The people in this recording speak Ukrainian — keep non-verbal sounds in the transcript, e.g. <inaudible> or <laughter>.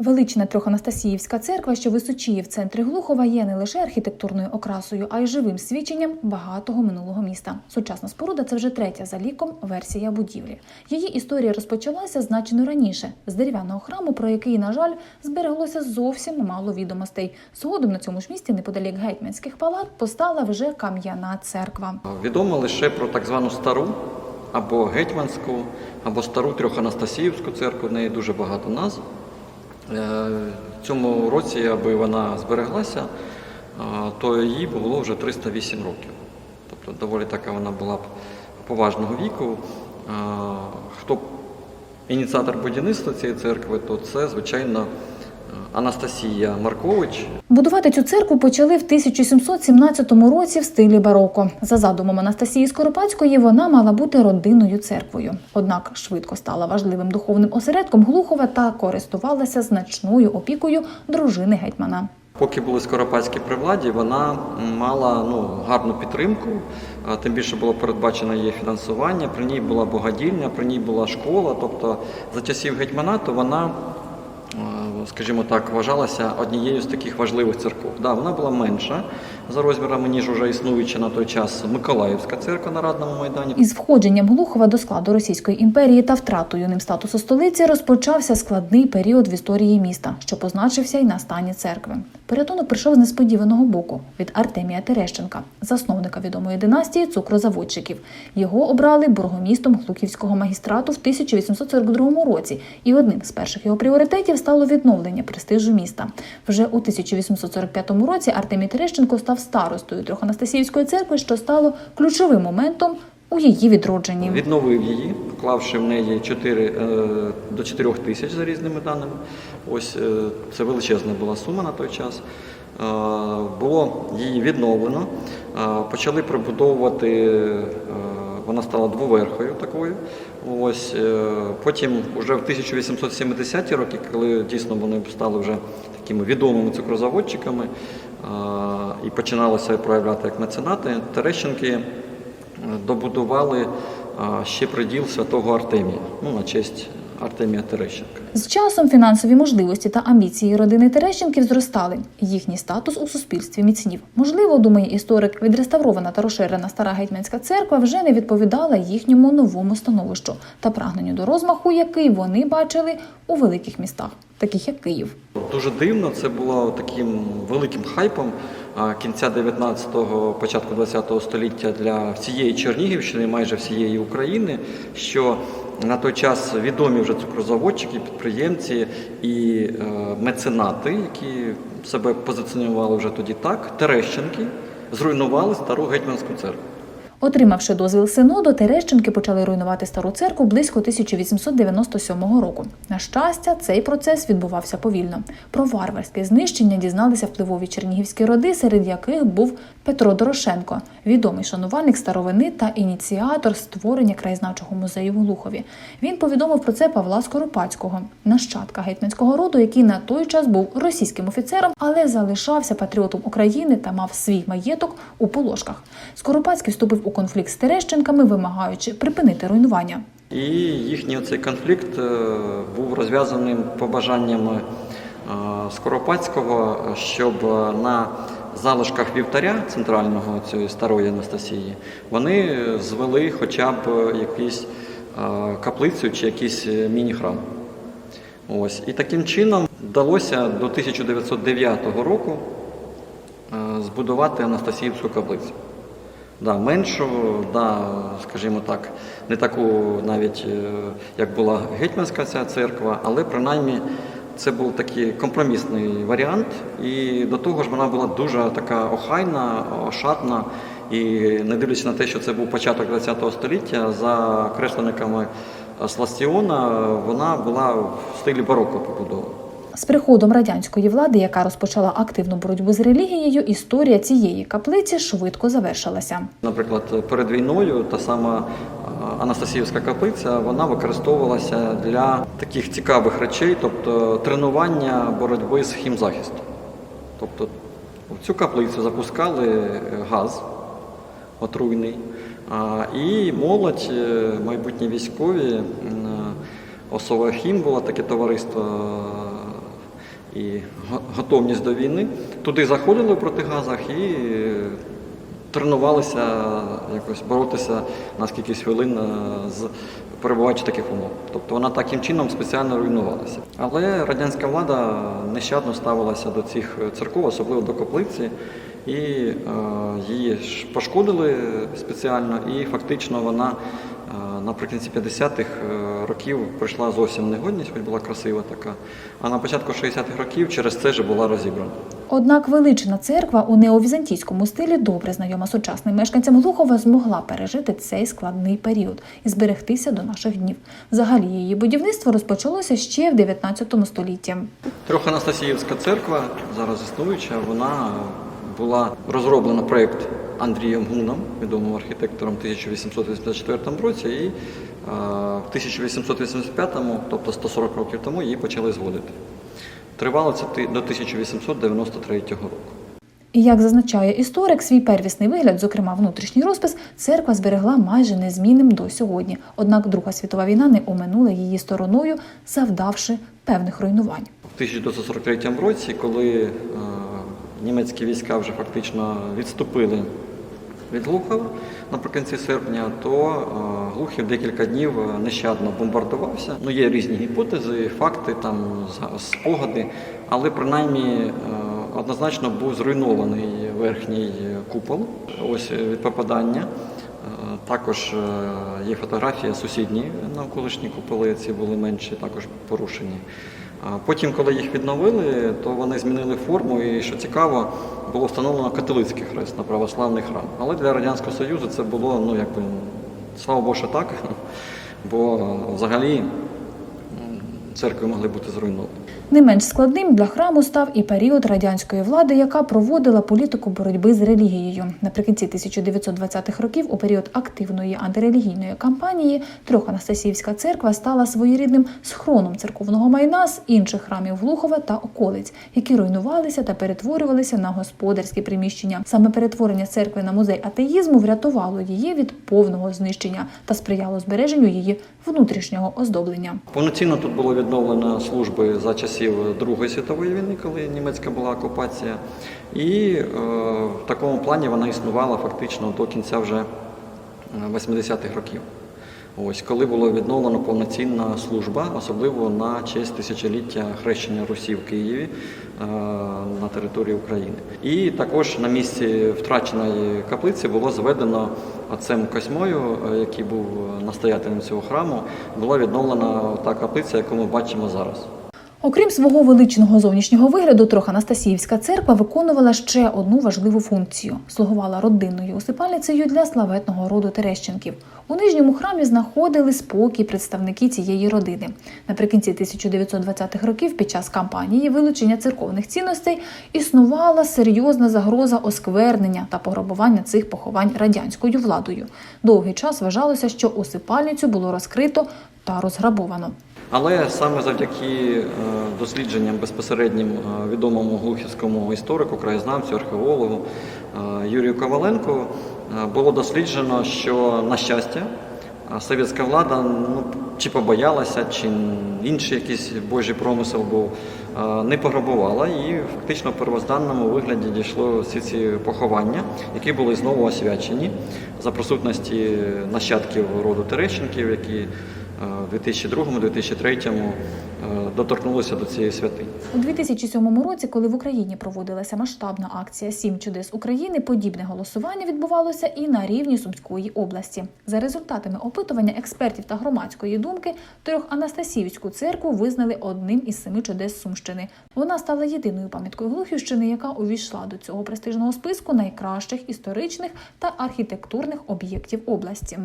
Велична Трьоханастасіївська церква, що височіє в центрі Глухова, є не лише архітектурною окрасою, а й живим свідченням багатого минулого міста. Сучасна споруда це вже третя за ліком версія будівлі. Її історія розпочалася значно раніше з дерев'яного храму, про який, на жаль, збереглося зовсім мало відомостей. Згодом на цьому ж місці, неподалік гетьманських палат, постала вже кам'яна церква. Відомо лише про так звану стару або гетьманську, або стару Трьоханастасіївську церкву, в неї дуже багато назв. Е, В цьому році, аби вона збереглася, е, то їй було вже 308 років. Тобто доволі така вона була б поважного віку. Е, Хто ініціатор будівництва цієї церкви, то це, звичайно, Анастасія Маркович, Будувати цю церкву почали в 1717 році в стилі бароко. За задумом Анастасії Скоропадської, вона мала бути родинною церквою. Однак швидко стала важливим духовним осередком Глухова та користувалася значною опікою дружини гетьмана. Поки були Скоропадські при владі, вона мала ну, гарну підтримку, тим більше було передбачено її фінансування, при ній була богадільня, при ній була школа. Тобто за часів гетьманату вона, скажімо так, вважалася однією з таких важливих церков. Да, вона була менша за розмірами, ніж уже існуюча на той час Миколаївська церква на Радному майдані. Із входженням Глухова до складу Російської імперії та втратою ним статусу столиці розпочався складний період в історії міста, що позначився й на стані церкви. Порятунок прийшов з несподіваного боку від Артемія Терещенка, засновника відомої династії цукрозаводчиків. Його обрали бургомістом Глухівського магістрату в 1842 році, і одним з перших його пріоритетів стало відновлення престижу міста. Вже у 1845 році Артемій Терещенко став старостою Трьоханастасіївської церкви, що стало ключовим моментом у її відродженні. Відновив її, вклавши в неї 4, е, до 4 тисяч за різними даними. Ось е, це величезна була сума на той час. Е, Було її відновлено. Почали прибудовувати, вона стала двоверхою такою. Ось потім, уже в 1870-ті роки, коли дійсно вони стали вже такими відомими цукрозаводчиками і починалося проявляти як меценати, Терещенки добудували ще приділ святого Артемія, ну, на честь Артемія Терещенка. З часом фінансові можливості та амбіції родини Терещенків зростали. Їхній статус у суспільстві міцнів. Можливо, думає історик, відреставрована та розширена стара гетьманська церква вже не відповідала їхньому новому становищу та прагненню до розмаху, який вони бачили у великих містах, таких як Київ. Дуже дивно, це було таким великим хайпом кінця 19-го, початку 20-го століття для всієї Чернігівщини, майже всієї України, що на той час відомі вже цукрозаводчики, підприємці і е, меценати, які себе позиціонували вже тоді так, Терещенки, зруйнували стару гетьманську церкву. Отримавши дозвіл синоду, Терещенки почали руйнувати стару церкву близько 1897 року. На щастя, цей процес відбувався повільно. Про варварське знищення дізналися впливові чернігівські роди, серед яких був Петро Дорошенко, відомий шанувальник старовини та ініціатор створення краєзнавчого музею в Глухові. Він повідомив про це Павла Скоропадського, нащадка гетьманського роду, який на той час був російським офіцером, але залишався патріотом України та мав свій маєток у Полошках. Скоропадський вступив у конфлікт з Терещенками, вимагаючи припинити руйнування. І їхній цей конфлікт е, був розв'язаним побажанням е, Скоропадського, щоб е, на залишках вівтаря центрального цієї старої Анастасії вони звели хоча б якусь каплицю чи якийсь міні-храм. Ось. І таким чином вдалося до 1909 року збудувати Анастасіївську каплицю. Да, меншу, да, скажімо так, не таку навіть, е, як була гетьманська ця церква, але принаймні це був такий компромісний варіант. І до того ж вона була дуже така охайна, ошатна. І не дивлячись на те, що це був початок ХХ століття, за кресленниками Сластіона вона була в стилі бароко побудована. З приходом радянської влади, яка розпочала активну боротьбу з релігією, історія цієї каплиці швидко завершилася. Наприклад, перед війною та сама Анастасіївська каплиця вона використовувалася для таких цікавих речей, тобто тренування боротьби з хімзахистом. Тобто в цю каплицю запускали е, газ отруйний, і молодь, е, майбутні військові, м, Осова Хім було таке товариство. І готовність до війни. Туди заходили в протигазах і е, тренувалися якось боротися на скількись хвилин е, з перебуваючи таких умов. Тобто вона таким чином спеціально руйнувалася. Але радянська влада нещадно ставилася до цих церков, особливо до каплиці, і е, її пошкодили спеціально, і фактично вона е, наприкінці 50-х е, років прийшла зовсім негодність, хоч була красива така. А на початку 60-х років через це ж була розібрана. Однак велична церква у неовізантійському стилі, добре знайома сучасним мешканцям Глухова, змогла пережити цей складний період і зберегтися до наших днів. Взагалі її будівництво розпочалося ще в 19 столітті. Трьоханастасіївська церква, зараз існуюча, вона була розроблена проєкт Андрієм Гуном, відомим архітектором в 1884 році, і в 1885, тобто 140 років тому, її почали зводити. Тривало це до 1893 року. І як зазначає історик, свій первісний вигляд, зокрема внутрішній розпис, церква зберегла майже незмінним до сьогодні. Однак Друга світова війна не оминула її стороною, завдавши певних руйнувань. В 1943 році, коли е, німецькі війська вже фактично відступили від Глухова наприкінці серпня, то е, Глухів декілька днів е, нещадно бомбардувався. Ну, є різні гіпотези, факти, там, спогади, але принаймні е, однозначно був зруйнований верхній купол ось від попадання. Також є фотографія сусідні навколишні куполи, ці були менші, також порушені. Потім, коли їх відновили, то вони змінили форму, і що цікаво, було встановлено католицький хрест на православний храм. Але для Радянського Союзу це було, ну якби, слава Боже, так, <laughs> бо взагалі церкви могли бути зруйновані. Не менш складним для храму став і період радянської влади, яка проводила політику боротьби з релігією. Наприкінці 1920-х років, у період активної антирелігійної кампанії, Трьоханастасіївська церква стала своєрідним схроном церковного майна з інших храмів Глухова та околиць, які руйнувалися та перетворювалися на господарські приміщення. Саме перетворення церкви на музей атеїзму врятувало її від повного знищення та сприяло збереженню її внутрішнього оздоблення. Повноцінно тут було відновлено служби за часів Другої світової війни, коли німецька була окупація. І е, в такому плані вона існувала фактично до кінця вже е, 80-х років. Ось коли було відновлено повноцінна служба, особливо на честь тисячоліття хрещення Русі в Києві е, на території України. І також на місці втраченої каплиці було зведено отцем Косьмою, е, який був настоятелем цього храму, була відновлена та каплиця, яку ми бачимо зараз. Окрім свого величного зовнішнього вигляду, Троханастасіївська церква виконувала ще одну важливу функцію слугувала родинною усипальницею для славетного роду Терещенків. У нижньому храмі знаходили спокій представники цієї родини. Наприкінці 1920-х років, під час кампанії вилучення церковних цінностей, існувала серйозна загроза осквернення та пограбування цих поховань радянською владою. Довгий час вважалося, що усипальницю було розкрито та розграбовано. Але саме завдяки е, дослідженням безпосереднім е, відомому глухівському історику, краєзнавцю, археологу е, Юрію Коваленку е, було досліджено, що на щастя е, совєтська влада ну, чи побоялася, чи інший якийсь божий промисел був, е, не пограбувала. І фактично в первозданному вигляді дійшло всі ці поховання, які були знову освячені за присутності нащадків роду Терещенків, які е, в 2002-2003 е, доторкнулися до цієї святині. У 2007 році, коли в Україні проводилася масштабна акція Сім чудес України, подібне голосування відбувалося і на рівні Сумської області. За результатами опитування експертів та громадської думки, трьох Анастасіївську церкву визнали одним із семи чудес Сумщини. Вона стала єдиною пам'яткою Глухівщини, яка увійшла до цього престижного списку найкращих історичних та архітектурних об'єктів області.